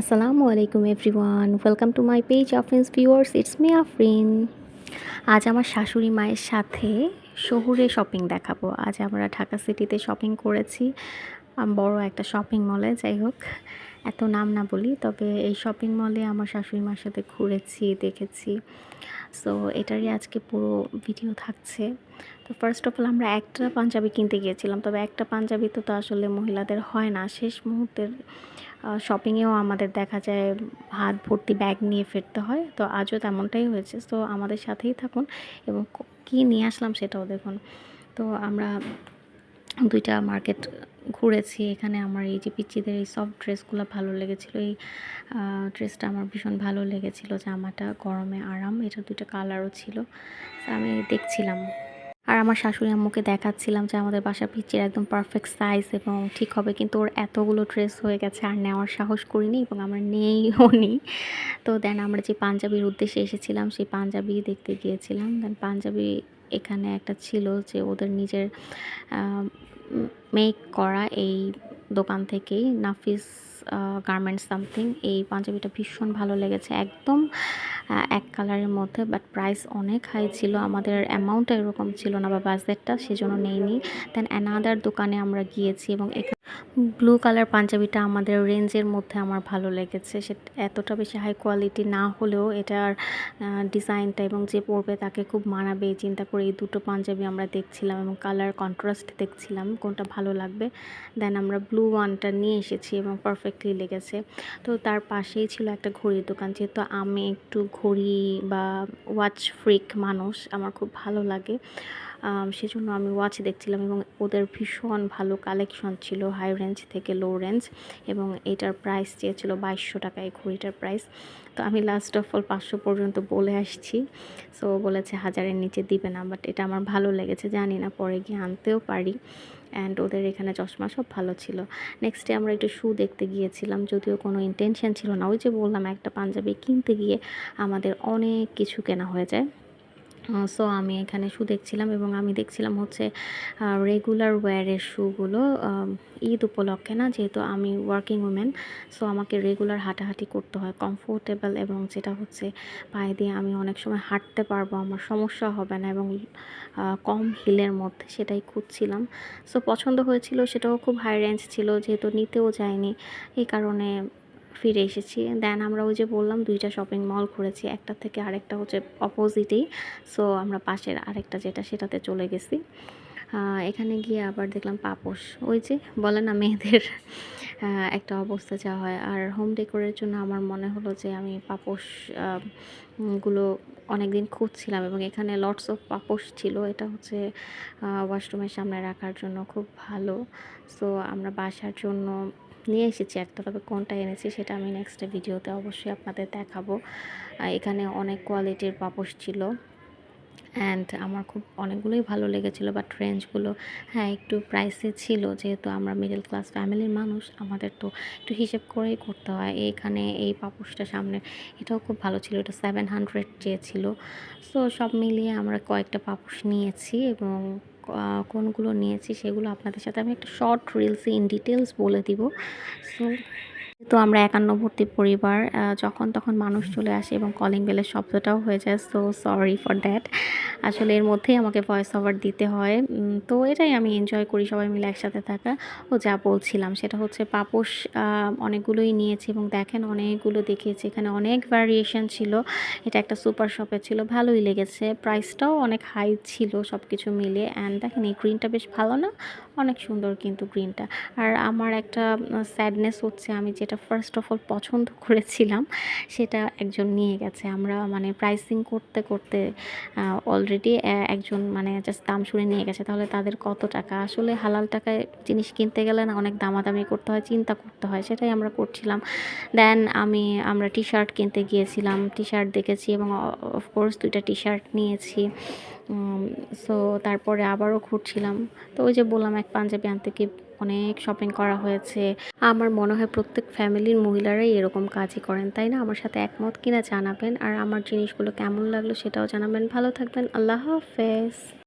আসসালামু আলাইকুম everyone, welcome to my page Afrin's viewers, it's me Afrin. আজ আমার শাশুড়ি মায়ের সাথে শহুরে শপিং দেখাবো। আজ আমরা ঢাকা সিটিতে শপিং করেছি। বড় একটা শপিং মলে যাই হোক, এত নাম না বলি, তবে এই শপিং মলে আমার শাশুড়ি মার সাথে ঘুরেছি, দেখেছি। সো এটারই আজকে পুরো ভিডিও থাকছে। তো ফার্স্ট অফ অল আমরা একটা পাঞ্জাবি কিনতে গিয়েছিলাম, তবে একটা পাঞ্জাবি তো তো আসলে মহিলাদের হয় না। শেষ মুহূর্তের শপিংয়েও আমাদের দেখা যায়, হাত ভর্তি ব্যাগ নিয়ে ফিরতে হয়। তো আজও তেমনটাই হয়েছে। তো আমাদের সাথেই থাকুন এবং কী নিয়ে আসলাম সেটাও দেখুন। তো আমরা দুইটা মার্কেট ঘুরেছি। এখানে আমার এই যে পিচ্চিদের এই সফট ড্রেসগুলো ভালো লেগেছিলো। এই ড্রেসটা আমার ভীষণ ভালো লেগেছিল। জামাটা গরমে আরাম, এটা দুইটা কালারও ছিল। আমি দেখছিলাম। আর আমার শাশুড়ি আম্মুকে দেখাচ্ছিলাম যে আমাদের বাসার পিচ্চির একদম পারফেক্ট সাইজ এবং ঠিক হবে। কিন্তু ওর এতগুলো ড্রেস হয়ে গেছে, আর নেওয়ার সাহস করিনি এবং আমরা নেইও নি। তো দেন আমরা যে পাঞ্জাবির উদ্দেশ্যে এসেছিলাম, সেই পাঞ্জাবি দেখতে গিয়েছিলাম। দেন পাঞ্জাবি এখানে একটা ছিল যে ওদের নিজের মেক করা এই দোকান থেকেই নাফিস গার্মেন্টস সামথিং এই পাঞ্জাবিটা ভীষণ ভালো লেগেছে, একদম এক কালারের মধ্যে বাট প্রাইস অনেক হাই ছিল, আমাদের অ্যামাউন্টটা এরকম ছিল না বা বাজেটটা সেজন্য নেইনি। দেন অ্যানাদার দোকানে আমরা গিয়েছি এবং ব্লু কালার পাঞ্জাবিটা আমাদের রেঞ্জের মধ্যে আমার ভালো লেগেছে, সে এতটা বেশি হাই কোয়ালিটি না হলেও এটার ডিজাইনটা এবং যে পরবে তাকে খুব মানাবে, চিন্তা করে এই দুটো পাঞ্জাবি আমরা দেখছিলাম এবং কালার কন্ট্রাস্ট দেখছিলাম, কোনটা ভালো লাগবে। দেন আমরা ব্লু ওয়ানটা নিয়ে এসেছি এবং পারফেক্টলি লেগেছে। তো তার পাশেই ছিল একটা ঘড়ির দোকান। যেহেতু আমি একটু ঘড়ি বা ওয়াচ ফ্রিক মানুষ, আমার খুব ভালো লাগে। সেজন্য আমি ওয়াচ দেখছিলাম এবং ওদের ভীষণ ভালো কালেকশন ছিল হাই রেঞ্জ থেকে লো রেঞ্জ এবং এটার প্রাইস চেয়েছিল বাইশশো টাকা এই ঘড়িটার প্রাইস তো আমি লাস্ট অফ অল পাঁচশো পর্যন্ত বলে আসছি। সো বলেছে হাজারের নিচে দিবে না বাট এটা আমার ভালো লেগেছে, জানি না পরে গিয়ে আনতেও পারি। অ্যান্ড ওদের এখানে চশমা সব ভালো ছিল। নেক্সট আমরা একটু শু দেখতে গিয়েছিলাম, যদিও কোনো ইন্টেনশন ছিল না। ওই যে বললাম, একটা পাঞ্জাবি কিনতে গিয়ে আমাদের অনেক কিছু কেনা হয়ে যায়। সো আমি এখানে শু দেখছিলাম এবং আমি দেখছিলাম হচ্ছে রেগুলার ওয়্যারের শুগুলো ঈদ উপলক্ষে না? যেহেতু আমি ওয়ার্কিং উমেন সো আমাকে রেগুলার হাঁটাহাঁটি করতে হয় কমফোর্টেবল এবং যেটা হচ্ছে পায়ে দিয়ে আমি অনেক সময় হাঁটতে পারব, আমার সমস্যা হবে না এবং কম হিলের মধ্যে সেটাই খুঁজছিলাম। সো পছন্দ হয়েছিল, সেটাও খুব হাই রেঞ্জ ছিল, যেহেতু নিতেও যায়নি, এই কারণে ফিরে এসেছি। দেন আমরা ওই যে বললাম, দুইটা শপিং মল ঘুরেছি। একটা থেকে আরেকটা হচ্ছে অপোজিটেই সো আমরা পাশের আরেকটা যেটা, সেটাতে চলে গেছি। এখানে গিয়ে আবার দেখলাম পাপোশ। ওই যে, বলে না, মেয়েদের একটা অবস্থা যা হয়। আর হোম ডেকোরের জন্য আমার মনে হলো যে, আমি পাপোশগুলো অনেক দিন খুঁজছিলাম এবং এখানে লটস অফ পাপোশ ছিল। এটা হচ্ছে ওয়াশরুমের সামনে রাখার জন্য খুব ভালো। সো আমরা বাসার জন্য নিয়ে এসেছি একটা তবে কোনটা এনেছি সেটা আমি নেক্সট ভিডিওতে অবশ্যই আপনাদের দেখাবো। এখানে অনেক কোয়ালিটির পাপোশ ছিল অ্যান্ড আমার খুব অনেকগুলোই ভালো লেগেছিলো বাট রেঞ্জগুলো হ্যাঁ একটু প্রাইসে ছিল যেহেতু আমরা মিডল ক্লাস ফ্যামিলির মানুষ, আমাদের তো একটু হিসেব করেই করতে হয়। এইখানে এই পাপোশটা সামনে, এটাও খুব ভালো ছিল, এটা সেভেন হান্ড্রেড চেয়েছিল সো সব মিলিয়ে আমরা কয়েকটা পাপোশ নিয়েছি এবং কোনগুলো নিয়েছি সেগুলো আপনাদের সাথে আমি একটা শর্ট রিলসে ইন ডিটেলস বলে দিব। সো তো আমরা একান্নবর্তী পরিবার যখন তখন মানুষ চলে আসে এবং কলিং বেলের শব্দটাও হয়ে যায় সো সরি ফর দ্যাট আসলে এর মধ্যেই আমাকে ভয়েস ওভার দিতে হয়। তো এটাই আমি এনজয় করি, সবাই মিলে একসাথে থাকা। ও যা বলছিলাম, সেটা হচ্ছে পাপোশ অনেকগুলোই নিয়েছি এবং দেখেন অনেকগুলো দেখিয়েছি। এখানে অনেক ভ্যারিয়েশন ছিল। এটা একটা সুপার শপে ছিল, ভালোই লেগেছে। প্রাইসটাও অনেক হাই ছিল সব কিছু মিলিয়ে অ্যান্ড দেখেন এই গ্রিনটা বেশ ভালো না? অনেক সুন্দর কিন্তু গ্রিনটা আর আমার একটা স্যাডনেস হচ্ছে আমি যেটা ফার্স্ট অফ অল পছন্দ করেছিলাম, সেটা একজন নিয়ে গেছে। আমরা মানে প্রাইসিং করতে করতে অলরেডি একজন মানে জাস্ট দাম শুনে নিয়ে গেছে। তাহলে তাদের কত টাকা? আসলে হালাল টাকায় জিনিস কিনতে গেলে না অনেক দামাদামি করতে হয়, চিন্তা করতে হয়। সেটাই আমরা করছিলাম। দেন আমি, আমরা টি শার্ট কিনতে গিয়েছিলাম। টি শার্ট দেখেছি এবং অফকোর্স দুইটা টি শার্ট নিয়েছি। সো তারপরে আবারও ঘুরছিলাম। তো ওই যে বললাম, এক পাঞ্জাবি আনতে কি অনেক শপিং করা হয়েছে। আমার মনে হয় প্রত্যেক ফ্যামিলির মহিলারাই এরকম কাজই করেন, তাই না? আমার সাথে একমত কিনা জানাবেন। আর আমার জিনিসগুলো কেমন লাগল সেটাও জানাবেন। ভালো থাকবেন। আল্লাহ হাফেজ।